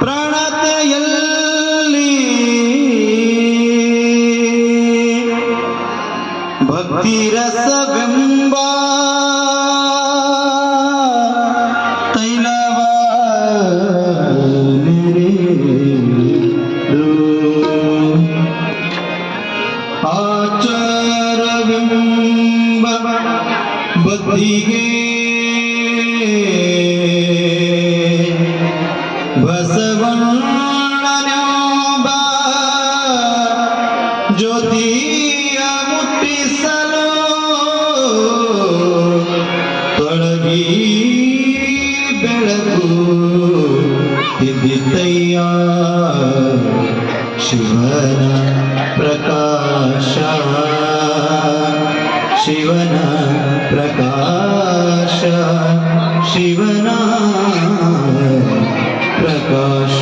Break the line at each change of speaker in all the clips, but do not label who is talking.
ಪ್ರಣತೆಯಲ್ಲಿ ಭಕ್ತಿರಸವೆಂಬ ಶಿವನ ಪ್ರಕಾಶ ಶಿವನ ಪ್ರಕಾಶ ಶಿವನ ಪ್ರಕಾಶ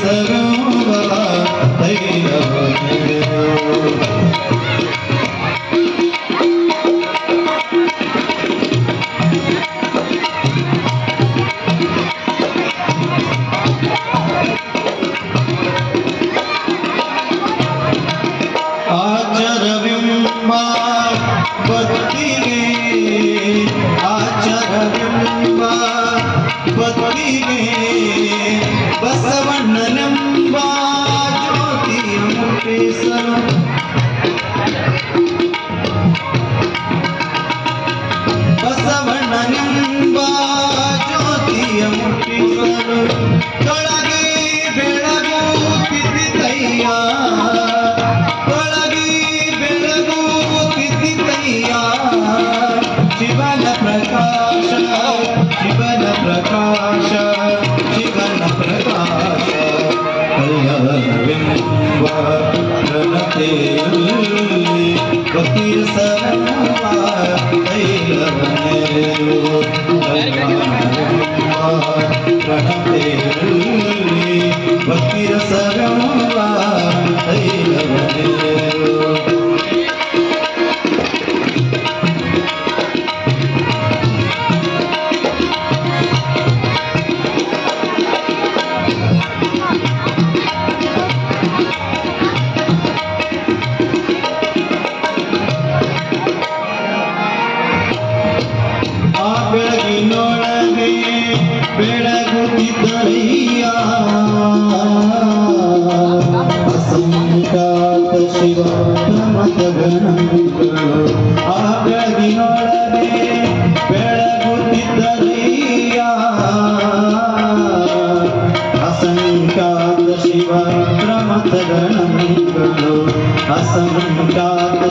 सरोवरा भैरव आचरबिंबा बत्ती आचरबिंबा बसवननम हम ज्योतियमुपेसरम्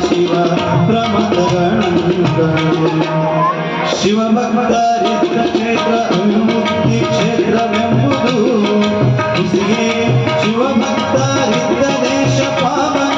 ಶಿವ ಪ್ರಮಥಗಣಗಳು ಶಿವಭಕ್ತರಿದ್ದ ಕ್ಷೇತ್ರ ವಿಮುಕ್ತಿ ಕ್ಷೇತ್ರವೆಂಬುದು. ಶಿವಭಕ್ತರಿದ್ದ ದೇಶ ಪಾವನವೆಂಬುದು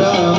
Yeah.